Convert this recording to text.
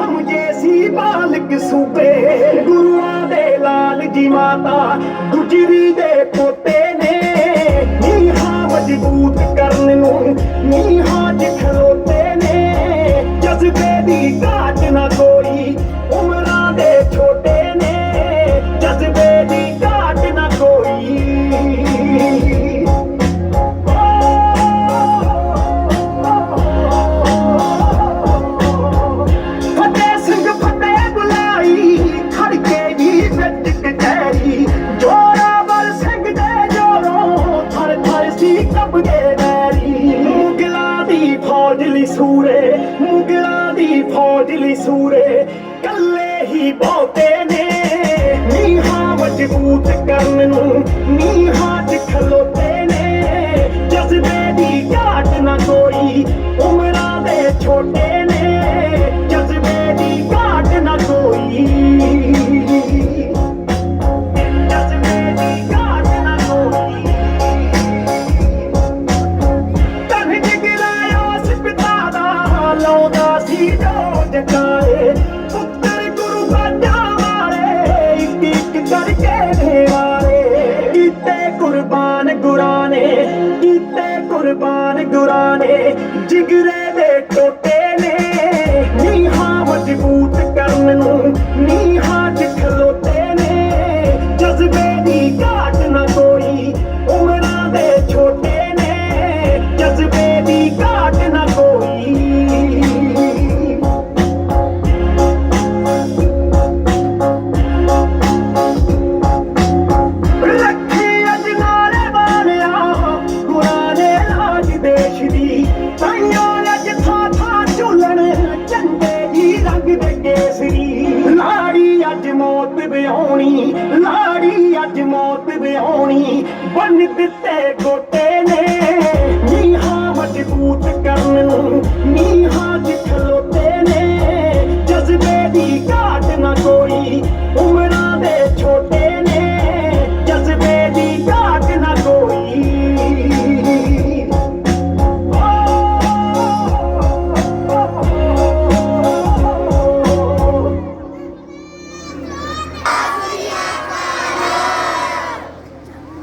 ਸਮਝੇ ਸੀ ਬਾਲਕ ਸੂਬੇ। ਗੁਰੂਆਂ ਦੇ ਲਾਲ ਜੀ ਮਾਤਾ, ਗੁਜਰੀ ਦੇ ਪੋਤੇ ਨੇ। ਨੀਹਾਂ ਮਜ਼ਬੂਤ ਥਰ ਸੀ ਕੱਬਗੇ ਮੁਗਲਾਂ ਦੀ ਫੌਜ ਲਈ ਸੂਰੇ, ਮੁਗਲਾਂ ਦੀ ਫੌਜ ਲਈ ਸੂਰੇ। ਕੱਲੇ ਹੀ ਬਹੁਤੇ ਨੇ। ਨੀਹਾਂ ਮਜ਼ਬੂਤ ਕਰਨ ਨੂੰ ਨੀਹਾਂ ਲਾਉਂਦਾ ਸੀ ਜੋ ਜਗਾਏ ਪੁੱਤਰ ਗੁਰੂ ਬਾਜਾ ਵਾਲੇ ਇੱਕ ਇੱਕ ਕਰਕੇ ਨੇਵਾਰੇ। ਕੀਤੇ ਕੁਰਬਾਨ ਗੁਰਾਂ ਨੇ ਕੀਤੇ ਕੁਰਬਾਨ ਗੁਰਾਂ ਨੇ ਜਿਗਰੇ ਦੇ ਟੋਟੇ ਮੌਤ ਵਿਆਉਣੀ ਲਾੜੀ ਅੱਜ ਮੌਤ ਵਿਆਉਣੀ ਬੰਨ ਦਿੱਤੇ ਗੋਟੇ ਨੇ। ਨੀ ਹਾਂ ਮਜਬੂਤ ਕਰਨ ਨੂੰ ਨੀ